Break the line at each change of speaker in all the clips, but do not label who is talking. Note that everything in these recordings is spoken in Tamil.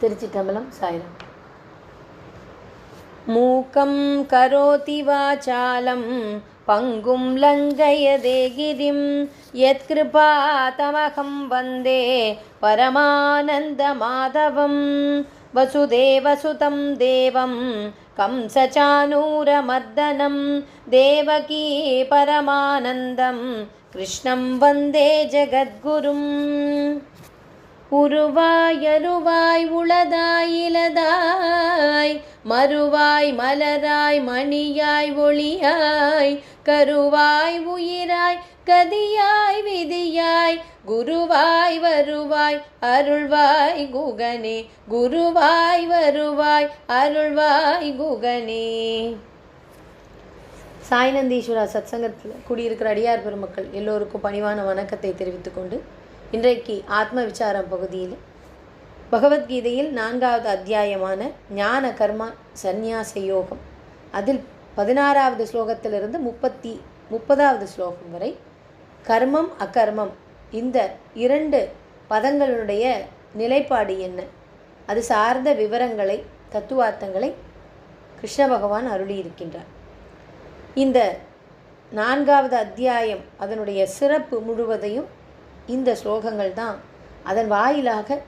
திருச்சிட்டம்பலம் சாயிரம் மூக்கம் கரோதி வாசாலம் பங்கும் லங்கயதே கிரிம் யத்கிருபா தமகம் வந்தே பரமானந்த மாதவம் வசுதேவசுதம் தேவம் कंसचानूरमर्दनं देवकी परमानन्दं कृष्णं वन्दे जगद्गुरुम् உருவாயருவாய் உளதாய் இலதாய் மறுவாய் மலராய் மணியாய் ஒளியாய் கருவாய் உயிராய் கதியாய் விதியாய் குருவாய் வருவாய் அருள்வாய் குகனே குருவாய் வருவாய் அருள்வாய் குகனே. சாய்நந்தீஸ்வரா சத்சங்கத்தில் குடியிருக்கிற அடியார் பெருமக்கள் எல்லோருக்கும் பணிவான வணக்கத்தை தெரிவித்துக்கொண்டு இன்றைக்கு ஆத்ம விசாரம் பகுதியில் பகவத்கீதையில் நான்காவது அத்தியாயமான ஞான கர்மா சந்நியாச யோகம். அதில் பதினாறாவது ஸ்லோகத்திலிருந்து முப்பத்தி முப்பதாவது ஸ்லோகம் வரை கர்மம் அகர்மம் இந்த இரண்டு பதங்களுடைய நிலைப்பாடு என்ன? அது சார்ந்த விவரங்களை தத்துவார்த்தங்களை கிருஷ்ண பகவான் அருளியிருக்கின்றார். இந்த நான்காவது அத்தியாயம் அதனுடைய சிறப்பு முழுவதையும் இந்த ஸ்லோகங்கள் தான் அதன் வாயிலாக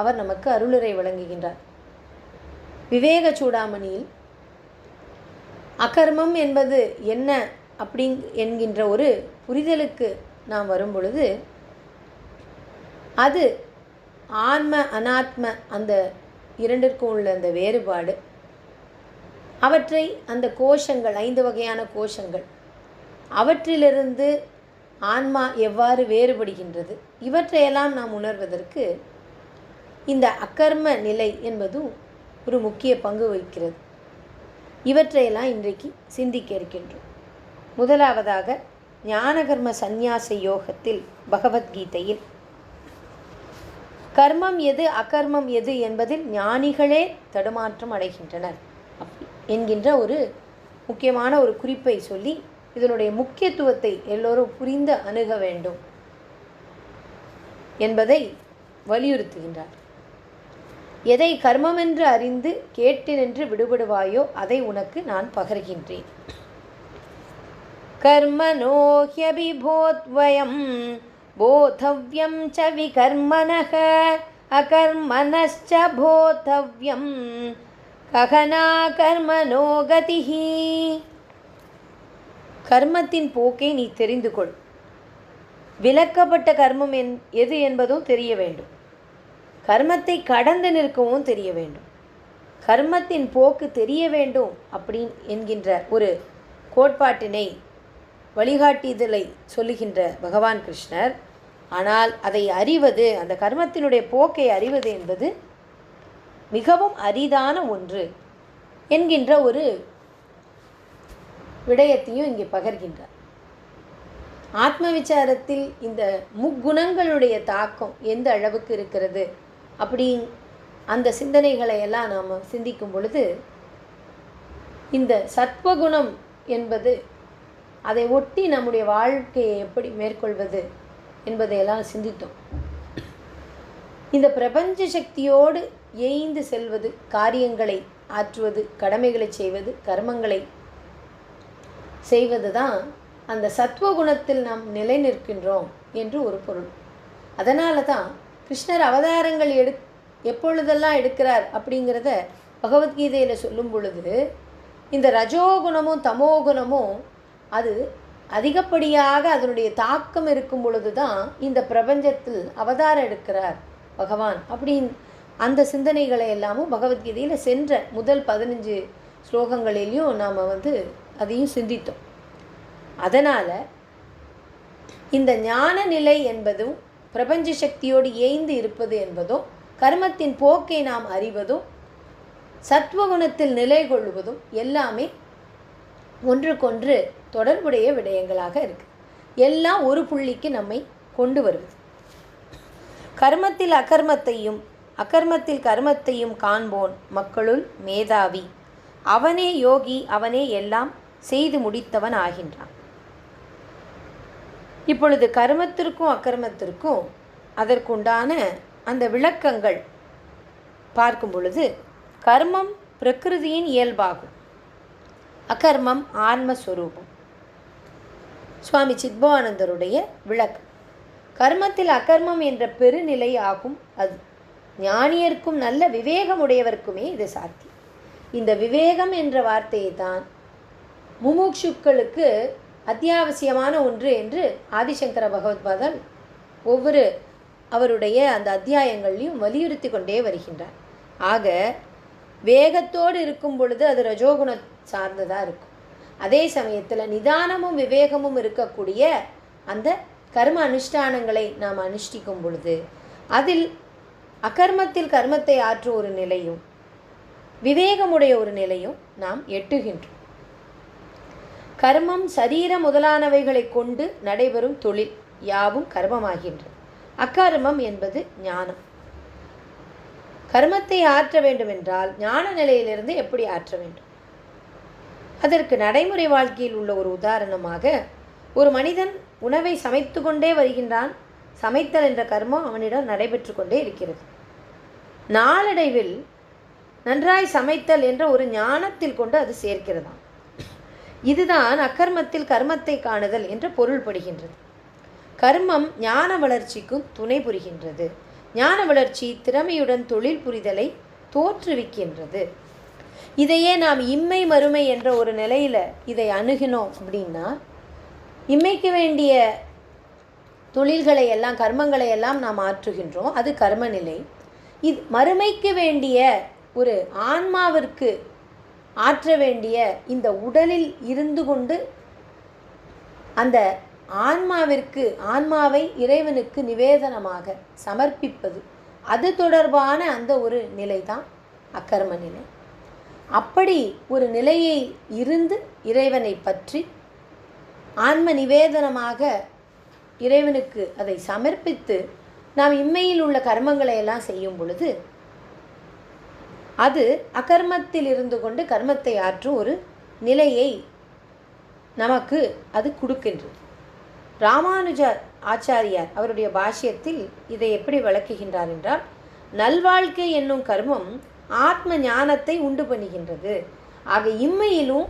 அவர் நமக்கு அருளுரை வழங்குகின்றார். விவேக சூடாமணியில் அகர்மம் என்பது என்ன? அப்படி என்கின்ற ஒரு புரிதலுக்கு நாம் வரும் பொழுது அது ஆன்ம அனாத்ம அந்த இரண்டிற்கும் உள்ள அந்த வேறுபாடு அவற்றை அந்த கோஷங்கள் ஐந்து வகையான கோஷங்கள் அவற்றிலிருந்து ஆன்மா எவ்வாறு வேறுபடுகின்றது? இவற்றையெல்லாம் நாம் உணர்வதற்கு இந்த அக்கர்ம நிலை என்பதும் ஒரு முக்கிய பங்கு வகிக்கிறது. இவற்றையெல்லாம் இன்றைக்கு சிந்திக்க இருக்கின்றோம். முதலாவதாக ஞானகர்ம சந்நியாச யோகத்தில் பகவத்கீதையில் கர்மம் எது அகர்மம் எது என்பதில் ஞானிகளே தடுமாற்றம் அடைகின்றனர். என்கின்ற ஒரு முக்கியமான ஒரு குறிப்பை சொல்லி இதனுடைய முக்கியத்துவத்தை எல்லோரும் புரிந்து அணுக வேண்டும் என்பதை வலியுறுத்துகின்றார். எதை கர்மம் என்று அறிந்து கேட்டு நின்று விடுபடுவாயோ அதை உனக்கு நான் பகர்கின்றேன். கர்மனோஹ்யபிபோத்வயம் போதவ்யம் ச விகர்மனக அகர்மணश्च போதவ்யம் ககனா கர்மனோ கதிஹி கர்மத்தின் போக்கை நீ தெரிந்து கொள். விலக்கப்பட்ட கர்மம் என் எது என்பதும் தெரிய வேண்டும். கர்மத்தை கடந்து நிற்கவும் தெரிய வேண்டும். கர்மத்தின் போக்கு தெரிய வேண்டும் அப்படின் என்கின்ற ஒரு கோட்பாட்டினை வழிகாட்டுதலை சொல்லுகின்ற பகவான் கிருஷ்ணர். ஆனால் அதை அறிவது அந்த கர்மத்தினுடைய போக்கை அறிவது என்பது மிகவும் அரிதான ஒன்று என்கின்ற ஒரு விடயத்தையும் இங்கே பகர்கின்றார். ஆத்ம விசாரத்தில் இந்த முக்குணங்களுடைய தாக்கம் எந்த அளவுக்கு இருக்கிறது அப்படி அந்த சிந்தனைகளை எல்லாம் நாம் சிந்திக்கும் பொழுது இந்த சத்வகுணம் என்பது அதை ஒட்டி நம்முடைய வாழ்க்கையை எப்படி மேற்கொள்வது என்பதையெல்லாம் சிந்தித்தோம். இந்த பிரபஞ்ச சக்தியோடு ஏய்ந்து செல்வது காரியங்களை ஆற்றுவது கடமைகளை செய்வது கர்மங்களை செய்வது தான் அந்த சத்வகுணத்தில் நாம் நிலை நிற்கின்றோம் என்று ஒரு பொருள். அதனால தான் கிருஷ்ணர் அவதாரங்கள் எடு எப்பொழுதெல்லாம் எடுக்கிறார் அப்படிங்கிறத பகவத்கீதையில் சொல்லும் பொழுது இந்த ரஜோகுணமும் தமோகுணமும் அது அதிகப்படியாக அதனுடைய தாக்கம் இருக்கும் பொழுது தான் இந்த பிரபஞ்சத்தில் அவதாரம் எடுக்கிறார் பகவான் அப்படின் அந்த சிந்தனைகளை எல்லாமும் பகவத்கீதையில் சென்ற முதல் பதினஞ்சு ஸ்லோகங்களிலையும் நாம் வந்து அதையும் சிந்தித்தோம். அதனால் இந்த ஞான நிலை என்பதும் பிரபஞ்ச சக்தியோடு ஏய்ந்து இருப்பது என்பதும் கர்மத்தின் போக்கை நாம் அறிவதும் சத்வகுணத்தில் நிலை கொள்வதும் எல்லாமே ஒன்றுக்கொன்று தொடர்புடைய விடயங்களாக இருக்கு. எல்லாம் ஒரு புள்ளிக்கு நம்மை கொண்டு வருவது கர்மத்தில் அகர்மத்தையும் அகர்மத்தில் கர்மத்தையும் காண்போன் மக்களுள் மேதாவி. அவனே யோகி அவனே எல்லாம் செய்து முடித்தவன் ஆகின்றான் இப்பொழுது கர்மத்திற்கும் அக்கர்மத்திற்கும் அதற்குண்டான அந்த விளக்கங்கள் பார்க்கும் பொழுது கர்மம் பிரகிருதியின் இயல்பாகும். அகர்மம் ஆன்மஸ்வரூபம். சுவாமி சித்பவானந்தருடைய விளக்கம். கர்மத்தில் அகர்மம் என்ற பெருநிலை ஆகும் அது. ஞானியர்க்கும் நல்ல விவேகமுடையவர்க்குமே இது சாத்தியம். இந்த விவேகம் என்ற வார்த்தையை தான் முமுட்சுக்களுக்கு அத்தியாவசியமான ஒன்று என்று ஆதிசங்கர பகவத்பாதல் ஒவ்வொரு அவருடைய அந்த அத்தியாயங்கள்லையும் வலியுறுத்தி கொண்டே வருகின்றார். ஆக வேகத்தோடு இருக்கும் பொழுது அது ரஜோகுண சார்ந்ததாக இருக்கும். அதே சமயத்தில் நிதானமும் விவேகமும் இருக்கக்கூடிய அந்த கர்ம அனுஷ்டானங்களை நாம் அனுஷ்டிக்கும் பொழுது அதில் அகர்மத்தில் கர்மத்தை ஆற்றும் ஒரு நிலையும் விவேகமுடைய ஒரு நிலையும் நாம் எட்டுகின்றோம். கர்மம் சரீர முதலானவைகளை கொண்டு நடைபெறும் தொழில் யாவும் கர்மமாகின்றது அக்கர்மம் என்பது ஞானம். கர்மத்தை ஆற்ற வேண்டுமென்றால் ஞான நிலையிலிருந்து எப்படி ஆற்ற வேண்டும்? அதற்கு நடைமுறை வாழ்க்கையில் உள்ள ஒரு உதாரணமாக ஒரு மனிதன் உணவை சமைத்து கொண்டே வருகின்றான் சமைத்தல் என்ற கர்மம் அவனிடம் நடைபெற்று கொண்டே இருக்கிறது. நாளடைவில் நன்றாய் சமைத்தல் என்ற ஒரு ஞானத்தில் கொண்டு அது சேர்க்கிறதாம். இதுதான் அக்கர்மத்தில் கர்மத்தை காணுதல் என்ற பொருள்படுகின்றது. கர்மம் ஞான வளர்ச்சிக்கும் துணை புரிகின்றது. ஞான வளர்ச்சி திறமையுடன் தொழில் புரிதலை தோற்றுவிக்கின்றது. இதையே நாம் இம்மை மறுமை என்ற ஒரு நிலையில் இதை அணுகினோம் அப்படின்னா இம்மைக்கு வேண்டிய தொழில்களை எல்லாம் கர்மங்களை எல்லாம் நாம் ஆற்றுகின்றோம். அது கர்மநிலை இது மறுமைக்கு வேண்டிய ஒரு ஆன்மாவிற்கு ஆற்ற வேண்டிய இந்த உடலில் இருந்து கொண்டு அந்த ஆன்மாவிற்கு ஆன்மாவை இறைவனுக்கு நிவேதனமாக சமர்ப்பிப்பது. அது தொடர்பான அந்த ஒரு நிலை தான் அக்கர்ம நிலை. அப்படி ஒரு நிலையை இருந்து இறைவனை பற்றி ஆன்ம நிவேதனமாக இறைவனுக்கு அதை சமர்ப்பித்து நாம் இம்மையில் உள்ள கர்மங்களை எல்லாம் செய்யும் பொழுது அது அகர்மத்தில் இருந்து கொண்டு கர்மத்தை ஆற்றும் ஒரு நிலையை நமக்கு அது கொடுக்கின்றது. ராமானுஜ ஆச்சாரியார் அவருடைய பாஷ்யத்தில் இதை எப்படி விளக்குகின்றார் என்றால் நல்வாழ்க்கை என்னும் கர்மம் ஆத்ம ஞானத்தை உண்டு பண்ணுகின்றது. ஆக இம்மையிலும்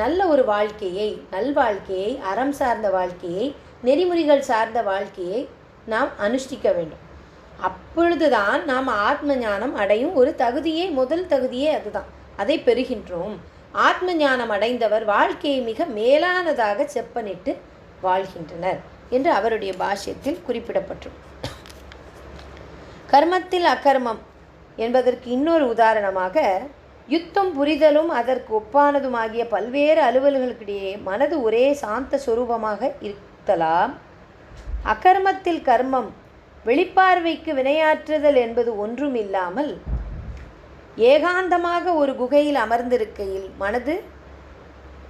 நல்ல ஒரு வாழ்க்கையை நல்வாழ்க்கையை அறம் சார்ந்த வாழ்க்கையை நெறிமுறைகள் சார்ந்த வாழ்க்கையை நாம் அனுஷ்டிக்க வேண்டும். அப்பொழுதுதான் நாம் ஆத்ம ஞானம் அடையும். ஒரு தகுதியே முதல் தகுதியே அதுதான். அதை பெறுகின்றோம். ஆத்ம ஞானம் அடைந்தவர் வாழ்க்கையை மிக மேலானதாக செப்பனிட்டு வாழ்கின்றனர் என்று அவருடைய பாஷ்யத்தில் குறிப்பிடப்பட்டுள்ளது கர்மத்தில் அக்கர்மம் என்பதற்கு இன்னொரு உதாரணமாக யுத்தம் புரிதலும் அதற்கு ஒப்பானதுமாகிய பல்வேறு அலுவல்களுக்கிடையே மனது ஒரே சாந்த சுரூபமாக இருத்தலாம். அகர்மத்தில் கர்மம் வெளிப்பார்வைக்கு வினையாற்றுதல் என்பது ஒன்றும் இல்லாமல் ஏகாந்தமாக ஒரு குகையில் அமர்ந்திருக்கையில் மனது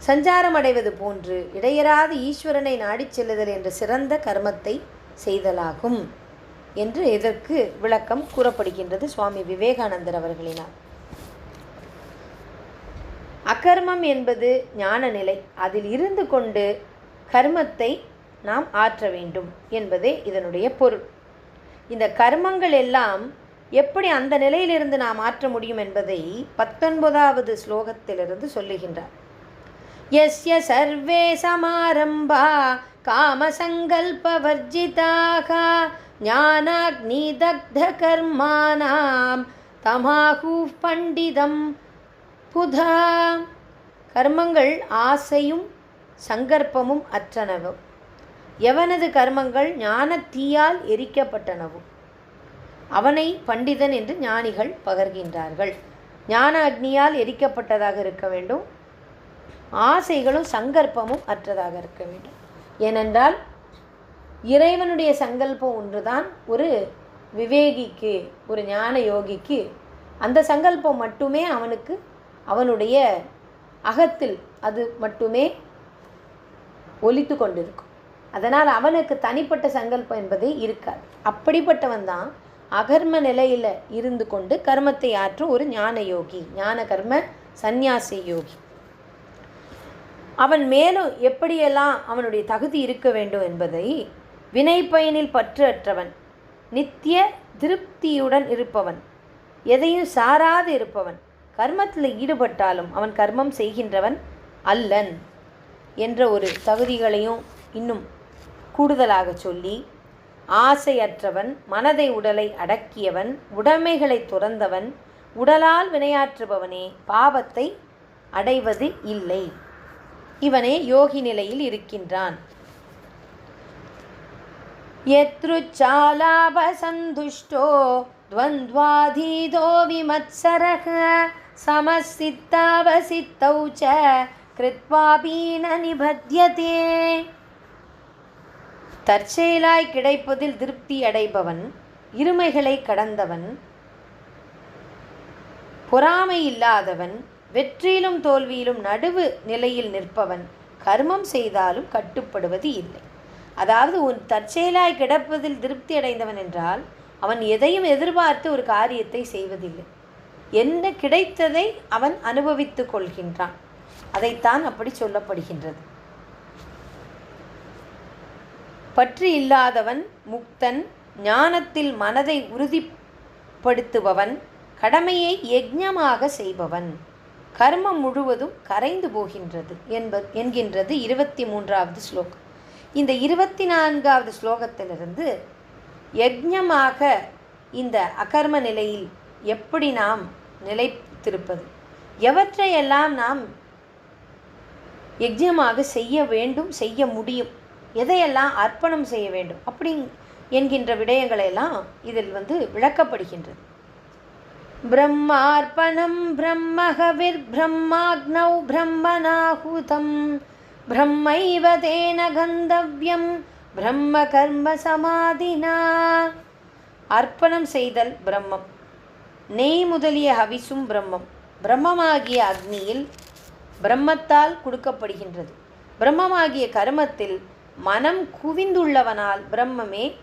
சஞ்சாரம் அடைவது போன்று இடையராது ஈஸ்வரனை நாடிச் செல்லுதல் என்ற சிறந்த கர்மத்தை செய்தலாகும் என்று இதற்கு விளக்கம் கூறப்படுகின்றது சுவாமி விவேகானந்தர் அவர்களினால். அகர்மம் என்பது ஞான நிலை அதில் இருந்து கொண்டு கர்மத்தை நாம் ஆற்ற வேண்டும் என்பதே இதனுடைய பொருள். இந்த கர்மங்கள் எல்லாம் எப்படி அந்த நிலையிலிருந்து நாம் மாற்ற முடியும் என்பதை பத்தொன்பதாவது ஸ்லோகத்திலிருந்து சொல்லுகின்றார். எஸ்ய சர்வே சமாரம்பா காமசங்கல்பவர்ஜிதாக ஞானாக்னிதக்தகர்மானாம் தமாஹூ பண்டிதம் புதா. கர்மங்கள் ஆசையும் சங்கற்பமும் அற்றனவும். எவனது கர்மங்கள் ஞான தீயால் எரிக்கப்பட்டனவும் அவனை பண்டிதன் என்று ஞானிகள் பகர்கின்றார்கள். ஞான அக்னியால் எரிக்கப்பட்டதாக இருக்க வேண்டும். ஆசைகளும் சங்கற்பமும் அற்றதாக இருக்க வேண்டும். ஏனென்றால் இறைவனுடைய சங்கல்பம் ஒன்றுதான். ஒரு விவேகிக்கு ஒரு ஞான யோகிக்கு அந்த சங்கல்பம் மட்டுமே அவனுக்கு அவனுடைய அகத்தில் அது மட்டுமே ஒலித்து கொண்டிருக்கும். அதனால் அவனுக்கு தனிப்பட்ட சங்கல்பம் என்பதே இருக்காது. அப்படிப்பட்டவன் தான் அகர்ம நிலையில் இருந்து கொண்டு கர்மத்தை ஆற்றும் ஒரு ஞான யோகி ஞான கர்ம சந்நியாசி யோகி. அவன் மேலும் எப்படியெல்லாம் அவனுடைய தகுதி இருக்க வேண்டும் என்பதை வினை பயனில் பற்று அற்றவன் நித்திய திருப்தியுடன் இருப்பவன் எதையும் சாராது இருப்பவன் கர்மத்தில் ஈடுபட்டாலும் அவன் கர்மம் செய்கின்றவன் அல்லன் என்ற ஒரு தகுதிகளையும் இன்னும் கூடுதலாக சொல்லி ஆசையற்றவன் மனதை உடலை அடக்கியவன் உடைமைகளை துறந்தவன் உடலால் வினையாற்றுபவனே பாவத்தை அடைவது இல்லை இவனே யோகி நிலையில் இருக்கின்றான் यतृच्छालाभसन्तुष्टो द्वन्द्वाधीतो विमत्सरः समसित्तावसित्तौ च कृत्वापि न निबध्यते தற்செயலாய் கிடைப்பதில் திருப்தி அடைபவன் இருமைகளை கடந்தவன் பொறாமை இல்லாதவன் வெற்றியிலும் தோல்வியிலும் நடுவு நிலையில் நிற்பவன் கர்மம் செய்தாலும் கட்டுப்படுவது இல்லை. அதாவது உன் தற்செயலாய் கிடப்பதில் திருப்தி அடைந்தவன் என்றால் அவன் எதையும் எதிர்பார்த்து ஒரு காரியத்தை செய்வதில்லை. என்ன கிடைத்ததை அவன் அனுபவித்து கொள்கின்றான். அதைத்தான் அப்படி சொல்லப்படுகின்றது. பற்று இல்லாதவன் முக்தன் ஞானத்தில் மனதை உறுதிப்படுத்துபவன் கடமையை யஜ்ஞமாக செய்பவன். கர்மம் முழுவதும் கரைந்து போகின்றது என்ப என்கின்றது இருபத்தி மூன்றாவது ஸ்லோகம். இந்த இருபத்தி நான்காவது ஸ்லோகத்திலிருந்து யஜ்ஞமாக இந்த அகர்ம நிலையில் எப்படி நாம் நிலைத்திருப்பது? எவற்றையெல்லாம் நாம் யஜ்ஞமாக செய்ய வேண்டும் செய்ய முடியும்? எதையெல்லாம் அர்ப்பணம் செய்ய வேண்டும் அப்படி என்கின்ற விடயங்களெல்லாம் இதில் வந்து விளக்கப்படுகின்றது. பிரம்மார்ப்பணம் பிரம்மகவிர் பிரம்மாக்னௌ பிரம்மனாஹுதம் பிரம்மைவ தேன கந்தவ்யம் பிரம்ம கர்ம சமாதினா அர்ப்பணம் செய்தல் பிரம்மம் நெய் முதலிய ஹவிசும் பிரம்மம் பிரம்மமாகிய அக்னியில் பிரம்மத்தால் கொடுக்கப்படுகின்றது. பிரம்மமாகிய கர்மத்தில் மனம் குவிந்துள்ளவனால் பிரம்மமே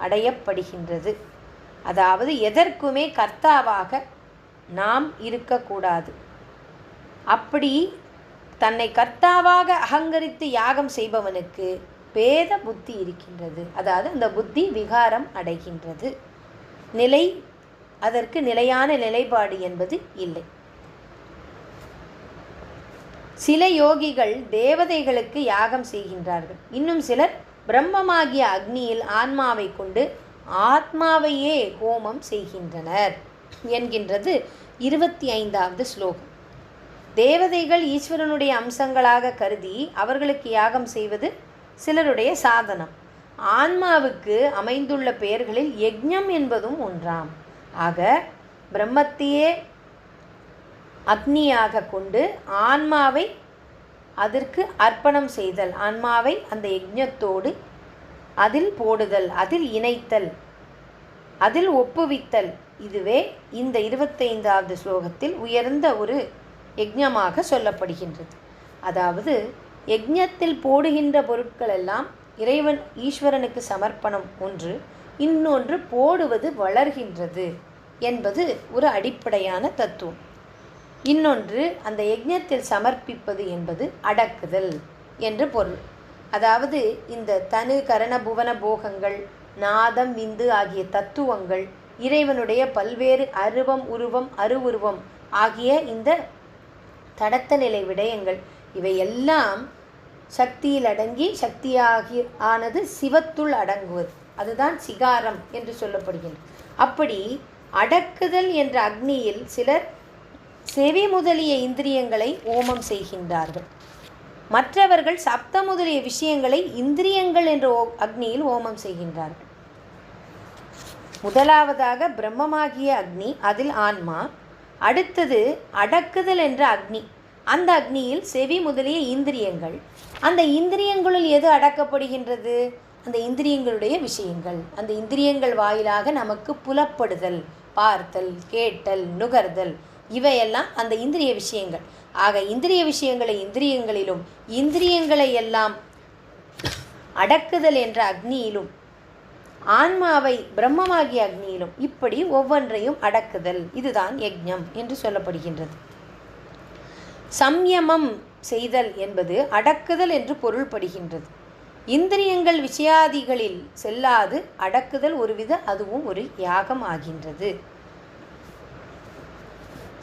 அடையப்படுகின்றது. அதாவது எதற்குமே கர்த்தாவாக நாம் இருக்கக்கூடாது. அப்படி தன்னை கர்த்தாவாக அகங்கரித்து யாகம் செய்பவனுக்கு பேத புத்தி இருக்கின்றது. அதாவது அந்த புத்தி விகாரம் அடைகின்றது. நிலை அதற்கு நிலையான நிலைப்பாடு என்பது இல்லை. சில யோகிகள் தேவதைகளுக்கு யாகம் செய்கின்றார்கள். இன்னும் சிலர் பிரம்மமாகிய அக்னியில் ஆன்மாவை கொண்டு ஆத்மாவையே ஹோமம் செய்கின்றனர் என்கின்றது இருபத்தி ஐந்தாவது ஸ்லோகம். தேவதைகள் ஈஸ்வரனுடைய அம்சங்களாக கருதி அவர்களுக்கு யாகம் செய்வது சிலருடைய சாதனம். ஆன்மாவுக்கு அமைந்துள்ள பெயர்களில் யஜ்ஞம் என்பதும் ஒன்றாம். ஆக பிரம்மத்தையே அக்னியாக கொண்டு ஆன்மாவை அதற்கு அர்ப்பணம் செய்தல். ஆன்மாவை அந்த யஜ்ஞத்தோடு அதில் போடுதல் அதில் இணைத்தல் அதில் ஒப்புவித்தல். இதுவே இந்த இருபத்தைந்தாவது ஸ்லோகத்தில் உயர்ந்த ஒரு யஜ்ஞமாக சொல்லப்படுகின்றது. அதாவது யஜ்ஞத்தில் போடுகின்ற பொருட்கள் எல்லாம் இறைவன் ஈஸ்வரனுக்கு சமர்ப்பணம் ஒன்று இன்னொன்று போடுவது வளர்கின்றது என்பது ஒரு அடிப்படையான தத்துவம். இன்னொன்று அந்த யஜ்ஞத்தில் சமர்ப்பிப்பது என்பது அடக்குதல் என்று பொருள். அதாவது இந்த தனு கரண புவன போகங்கள் நாதம் விந்து ஆகிய தத்துவங்கள் இறைவனுடைய பல்வேறு அருவம் உருவம் அருவுருவம் ஆகிய இந்த தடத்த நிலை விடயங்கள் இவையெல்லாம் சக்தியில் அடங்கி சக்தியாகி ஆனது சிவத்துள் அடங்குவது. அதுதான் சிகாரம் என்று சொல்லப்படுகின்றது. அப்படி அடக்குதல் என்ற அக்னியில் சிலர் செவி முதலிய இந்திரியங்களை ஓமம் செய்கின்றார்கள். மற்றவர்கள் சப்த முதலிய விஷயங்களை இந்திரியங்கள் என்ற ஓ அக்னியில் ஓமம் செய்கின்றார்கள். முதலாவதாக பிரம்மமாகிய அக்னி அதில் ஆன்மா அடுத்தது அடக்குதல் என்ற அக்னி. அந்த அக்னியில் செவி முதலிய இந்திரியங்கள். அந்த இந்திரியங்களுள் எது அடக்கப்படுகின்றது? அந்த இந்திரியங்களுடைய விஷயங்கள். அந்த இந்திரியங்கள் வாயிலாக நமக்கு புலப்படுதல் பார்த்தல் கேட்டல் நுகர்தல் இவையெல்லாம் அந்த இந்திரிய விஷயங்கள். ஆக இந்திரிய விஷயங்களை இந்திரியங்களிலும் இந்திரியங்களை எல்லாம் அடக்குதல் என்ற அக்னியிலும் ஆன்மாவை பிரம்மமாகிய அக்னியிலும் இப்படி ஒவ்வொன்றையும் அடக்குதல். இதுதான் யஜ்ஞம் என்று சொல்லப்படுகின்றது. சம்யமம் செய்தல் என்பது அடக்குதல் என்று பொருள்படுகின்றது. இந்திரியங்கள் விஷயாதிகளில் செல்லாது அடக்குதல் ஒருவித அதுவும் ஒரு யாகம் ஆகின்றது.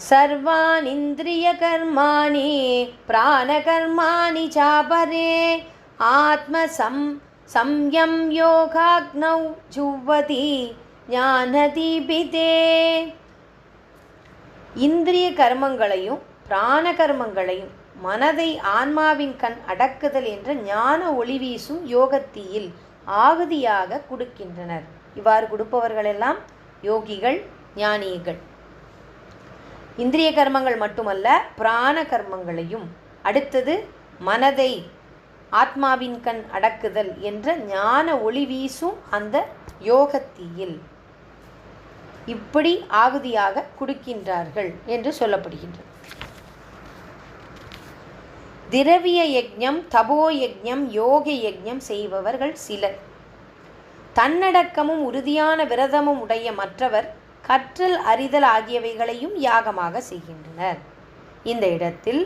सर्वानिन्द्रियकर्माणि प्राणकर्माणि चापरे आत्मसं संयं योगाग्नौ जुह्वति ஞானதீபிதே இந்திரிய கர்மங்களையும் பிராண கர்மங்களையும் மனதை ஆன்மாவின் கண் அடக்குதல் என்ற ஞான ஒளி வீசும் யோகத்தீயில் ஆகுதியாக கொடுக்கின்றனர் இவ்வாறு கொடுப்பவர்களெல்லாம் யோகிகள் ஞானிகள் இந்திரிய கர்மங்கள் மட்டுமல்ல பிராண கர்மங்களையும். அடுத்தது மனதை ஆத்மாவின் கண் அடக்குதல் என்ற ஞான ஒளி வீசும் அந்த யோகத்தீயில். இப்படி ஆகுதியாக கொடுக்கின்றார்கள் என்று சொல்லப்படுகின்றது. திரவிய யஜ்யம் தபோ யஜ்யம் யோக யஜ்யம் செய்பவர்கள் சிலர். தன்னடக்கமும் உறுதியான விரதமும் உடைய மற்றவர் கற்றல் அறிதல் ஆகியவைகளையும் யாகமாக செய்கின்றனர். இந்த இடத்தில்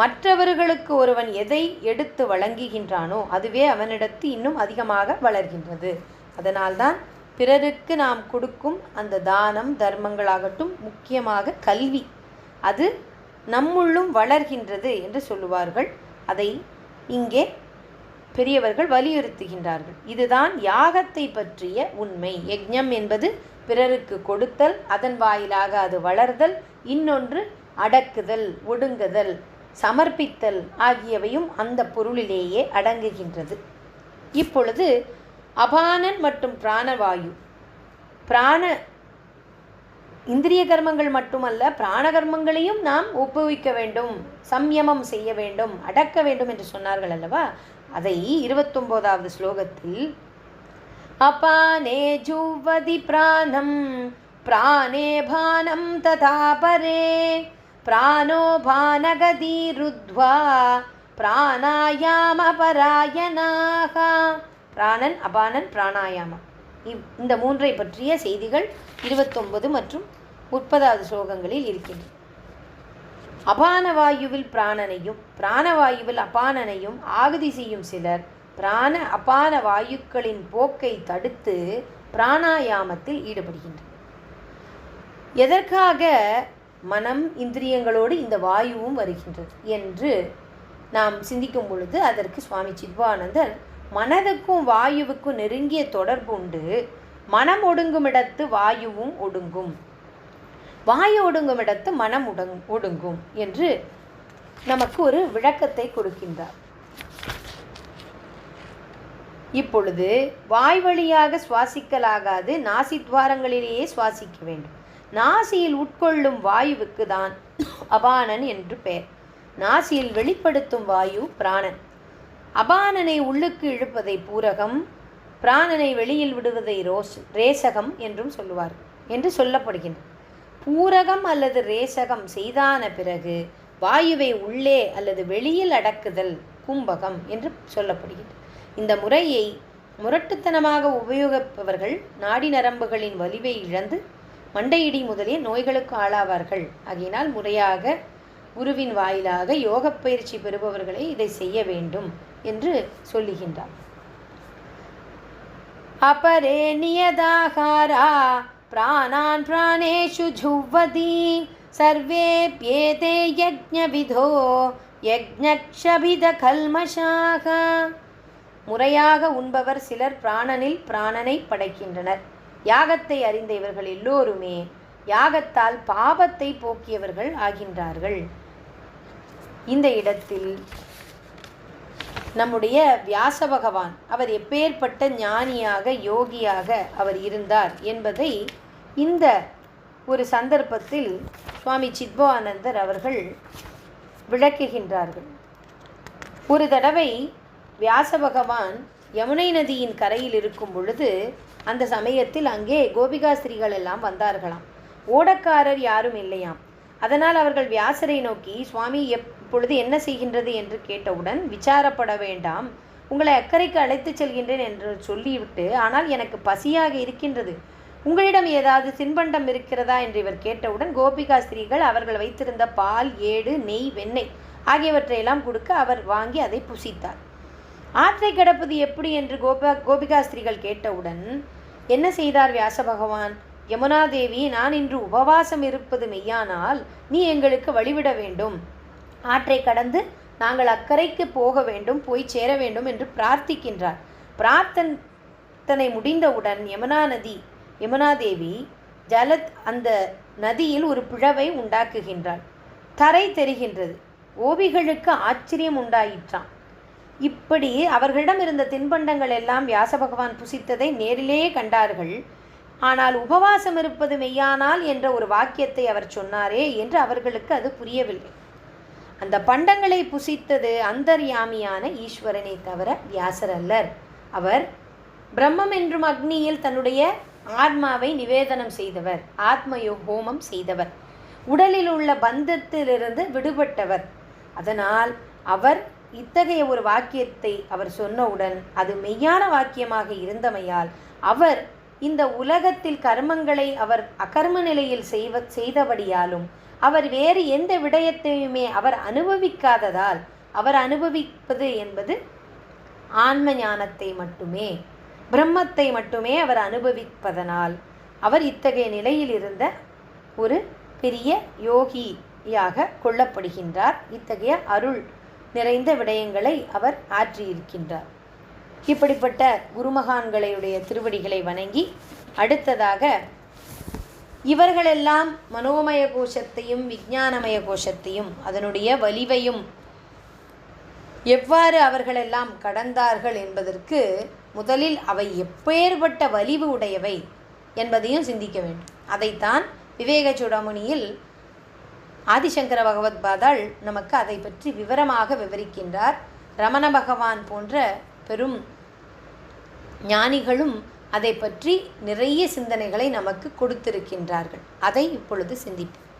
மற்றவர்களுக்கு ஒருவன் எதை எடுத்து வழங்குகின்றானோ அதுவே அவனிடத்து இன்னும் அதிகமாக வளர்கின்றது. அதனால்தான் பிறருக்கு நாம் கொடுக்கும் அந்த தானம் தர்மங்களாகட்டும் முக்கியமாக கல்வி. அது நம்முள்ளும் வளர்கின்றது என்று சொல்லுவார்கள். அதை இங்கே பெரியவர்கள் வலியுறுத்துகின்றார்கள். இதுதான் யாகத்தை பற்றிய உண்மை. யஜ்ஞம் என்பது பிறருக்கு கொடுத்தல் அதன் வாயிலாக அது வளர்தல் இன்னொன்று அடக்குதல் ஒடுங்குதல் சமர்ப்பித்தல் ஆகியவையும் அந்த பொருளிலேயே அடங்குகின்றது. இப்பொழுது அபானன் மற்றும் பிராணவாயு. பிராண இந்திரிய கர்மங்கள் மட்டுமல்ல பிராண கர்மங்களையும் நாம் ஒப்புவிக்க வேண்டும் சம்யமம் செய்ய வேண்டும் அடக்க வேண்டும் என்று சொன்னார்கள் அல்லவா? அதை இருபத்தொம்போதாவது ஸ்லோகத்தில் அபானே ஜுவதி பிராணம் பிராணே பானம் ததா பரே பிராணோ பானகதி ருத்வா பிராணாயாம பராயணாக பிராணன் அபானன் பிராணாயாமம் இவ் இந்த மூன்றை பற்றிய செய்திகள் இருபத்தொன்பது மற்றும் முப்பதாவது ஸ்லோகங்களில் இருக்கின்றன. அபானவாயுவில் பிராணனையும் பிராணவாயுவில் அபானனையும் ஆகுதி செய்யும் சிலர் பிராண அபான வாயுக்களின் போக்கை தடுத்து பிராணாயாமத்தில் ஈடுபடுகின்றன. எதற்காக மனம் இந்திரியங்களோடு இந்த வாயுவும் வருகின்றது என்று நாம் சிந்திக்கும் பொழுது அதற்கு சுவாமி சித்வானந்தர் மனதுக்கும் வாயுவுக்கும் நெருங்கிய தொடர்பு உண்டு. மனம் ஒடுங்கும் இடத்து வாயுவும் ஒடுங்கும். வாயு ஒடுங்கும் இடத்து மனம் உடங் ஒடுங்கும் என்று நமக்கு ஒரு விளக்கத்தை கொடுக்கின்றார். இப்பொழுது வாய் வழியாக சுவாசிக்கலாகாது நாசி துவாரங்களிலேயே சுவாசிக்க வேண்டும். நாசியில் உட்கொள்ளும் வாயுவுக்கு தான் அபானன் என்று பெயர். நாசியில் வெளிப்படுத்தும் வாயு பிராணன். அபானனை உள்ளுக்கு இழுப்பதை பூரகம் பிராணனை வெளியில் விடுவதை ரோஸ் ரேசகம் என்றும் சொல்லுவார் என்று சொல்லப்படுகின்றது. பூரகம் அல்லது ரேசகம் செய்தான பிறகு வாயுவை உள்ளே அல்லது வெளியில் அடக்குதல் கும்பகம் என்று சொல்லப்படுகின்றது. இந்த முறையை முரட்டுத்தனமாக உபயோகிப்பவர்கள் நாடி நரம்புகளின் வலிவை இழந்து மண்டையிடி முதலிய நோய்களுக்கு ஆளாவார்கள். ஆகையினால் முறையாக குருவின் வாயிலாக யோக பயிற்சி பெறுபவர்களை இதை செய்ய வேண்டும் என்று சொல்லுகின்றார். அபரே நியதாகாரா பிராணான் பிராணேஷு ஜுவதி சர்வேப்யேதே யஜ்ஞவிதோ யஜ்ஞக்ஷபித கல்மஷாக முறையாக உண்பவர் சிலர் பிராணனில் பிராணனை படைக்கின்றனர். யாகத்தை அறிந்த இவர்கள் எல்லோருமே யாகத்தால் பாபத்தை போக்கியவர்கள் ஆகின்றார்கள். இந்த இடத்தில் நம்முடைய வியாச பகவான் அவர் எப்பேற்பட்ட ஞானியாக யோகியாக அவர் இருந்தார் என்பதை இந்த ஒரு சந்தர்ப்பத்தில் சுவாமி சித்பவானந்தர் அவர்கள் விளக்குகின்றார்கள். ஒரு தடவை வியாச பகவான் யமுனை நதியின் கரையில் இருக்கும் பொழுது அந்த சமயத்தில் அங்கே கோபிகா ஸ்திரீகள் எல்லாம் வந்தார்களாம். ஓடக்காரர் யாரும் இல்லையாம். அதனால் அவர்கள் வியாசரை நோக்கி சுவாமி எப்பொழுது என்ன செய்கின்றது? என்று கேட்டவுடன் விசாரப்பட வேண்டாம். உங்களை அக்கறைக்கு அழைத்துச் செல்கின்றேன் என்று சொல்லிவிட்டு ஆனால் எனக்கு பசியாக இருக்கின்றது. உங்களிடம் ஏதாவது சின்பண்டம் இருக்கிறதா? என்று இவர் கேட்டவுடன் கோபிகா ஸ்திரீகள் அவர்கள் வைத்திருந்த பால் ஏடு நெய் வெண்ணெய் ஆகியவற்றையெல்லாம் கொடுக்க அவர் வாங்கி அதை புசித்தார். ஆற்றை கிடப்பது எப்படி என்று கோபா கோபிகா ஸ்திரீகள் கேட்டவுடன் என்ன செய்தார் வியாச பகவான்? யமுனாதேவி நான் இன்று உபவாசம் இருப்பது மெய்யானால் நீ எங்களுக்கு வழிவிட வேண்டும். ஆற்றை கடந்து நாங்கள் அக்கறைக்கு போக வேண்டும் போய் சேர வேண்டும் என்று பிரார்த்திக்கின்றார். பிரார்த்தனை முடிந்தவுடன் யமுனா நதி யமுனாதேவி ஜலத் அந்த நதியில் ஒரு பிழவை உண்டாக்குகின்றாள். தரை தெரிகின்றது. ஓபிகளுக்கு ஆச்சரியம் உண்டாயிற்றான் இப்படி அவர்களிடம் இருந்த தின்பண்டங்கள் எல்லாம் வியாச பகவான் புசித்ததை நேரிலேயே கண்டார்கள். ஆனால் உபவாசம் இருப்பது மெய்யானால் என்ற ஒரு வாக்கியத்தை அவர் சொன்னாரே என்று அவர்களுக்கு அது புரியவில்லை. அந்த பண்டங்களை புசித்தது அந்தர்யாமியான ஈஸ்வரனை தவிர வியாசர் அல்லர். அவர் பிரம்மம் என்றும் அக்னியில் தன்னுடைய ஆத்மாவை நிவேதனம் செய்தவர் ஆத்மயோ ஹோமம் செய்தவர் உடலில் உள்ள பந்தத்திலிருந்து விடுபட்டவர். அதனால் அவர் இத்தகைய ஒரு வாக்கியத்தை அவர் சொன்னவுடன் அது மெய்யான வாக்கியமாக இருந்தமையால் அவர் இந்த உலகத்தில் கர்மங்களை அவர் அகர்ம நிலையில் செய்வ செய்தபடியாலும் அவர் வேறு எந்த விடயத்தையுமே அவர் அனுபவிக்காததால் அவர் அனுபவிப்பது என்பது ஆன்ம ஞானத்தை மட்டுமே பிரம்மத்தை மட்டுமே அவர் அனுபவிப்பதனால் அவர் இத்தகைய நிலையில் இருந்த ஒரு பெரிய யோகியாக கொள்ளப்படுகின்றார். இத்தகைய அருள் நிறைந்த விடயங்களை அவர் ஆற்றியிருக்கின்றார். இப்படிப்பட்ட குருமகான்களுடைய திருவடிகளை வணங்கி அடுத்ததாக இவர்களெல்லாம் மனோமய கோஷத்தையும் விஞ்ஞானமய கோஷத்தையும் அதனுடைய வலிவையும் எவ்வாறு அவர்களெல்லாம் கடந்தார்கள் என்பதற்கு முதலில் அவை எப்பேற்பட்ட வலிவு உடையவை என்பதையும் சிந்திக்க வேண்டும். அதைத்தான் விவேக சுடாமணியில் ஆதிசங்கர பகவத் பாதாள் நமக்கு அதை பற்றி விவரமாக விவரிக்கின்றார். ரமண பகவான் போன்ற பெரும் ஞானிகளும் அதை பற்றி நிறைய சிந்தனைகளை நமக்கு கொடுத்திருக்கின்றார்கள். அதை இப்பொழுது சிந்திப்போம்.